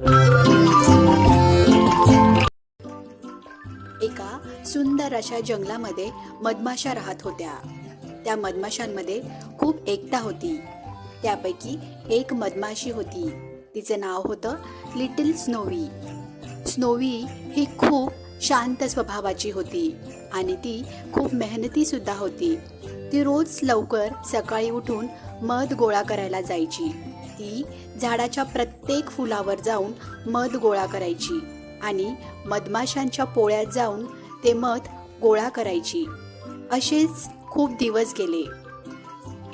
एका सुंदर अशा जंगलामध्ये मधमाशा राहत होत्या. त्या मधमाशांमध्ये खूप एकता होती. त्यापैकी एक मधमाशी होती. तिचं नाव होतं लिटिल स्नोवी. स्नोवी ही खूप शांत स्वभावाची होती आणि ती खूप मेहनती सुद्धा होती. ती रोज लवकर सकाळी उठून मध गोळा करायला जायची. ती झाडाच्या प्रत्येक फुलावर जाऊन मध गोळा करायची आणि मधमाशांच्या पोळ्यात जाऊन ते मध गोळा करायची. असेच खूप दिवस गेले.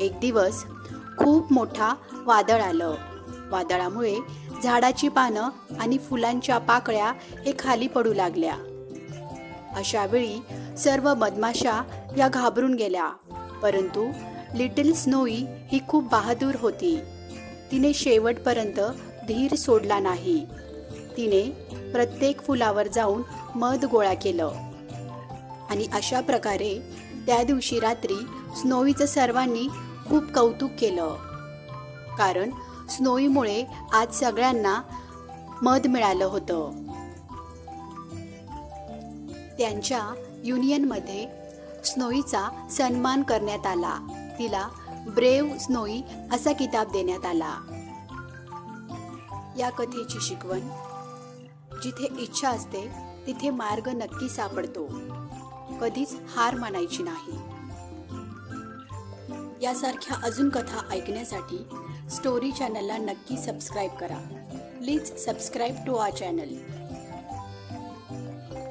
एक दिवस खूप मोठा वादळ आलं. वादळामुळे झाडाची पानं आणि फुलांच्या पाकळ्या हे खाली पडू लागल्या. अशा वेळी सर्व मधमाशा या घाबरून गेल्या. परंतु लिटिल स्नोई ही खूप बहादूर होती. तिने शेवटपर्यंत धीर सोडला नाही. तिने प्रत्येक फुलावर जाऊन मध गोळा केलं. आणि अशा प्रकारे त्या दिवशी रात्री स्नोईचं सर्वांनी खूप कौतुक केलं. कारण स्नोईमुळे आज सगळ्यांना मध मिळालं होतं. त्यांच्या युनियनमध्ये स्नोईचा सन्मान करण्यात आला. तिला ब्रेव स्नोई असा किताब देण्यात आला. या कथेची शिकवण जिथे इच्छा असते तिथे मार्ग नक्की सापडतो. कधीच हार मानायची नाही. यासारख्या अजून कथा ऐकण्यासाठी स्टोरी चॅनलला नक्की सबस्क्राईब करा. Please subscribe to our channel.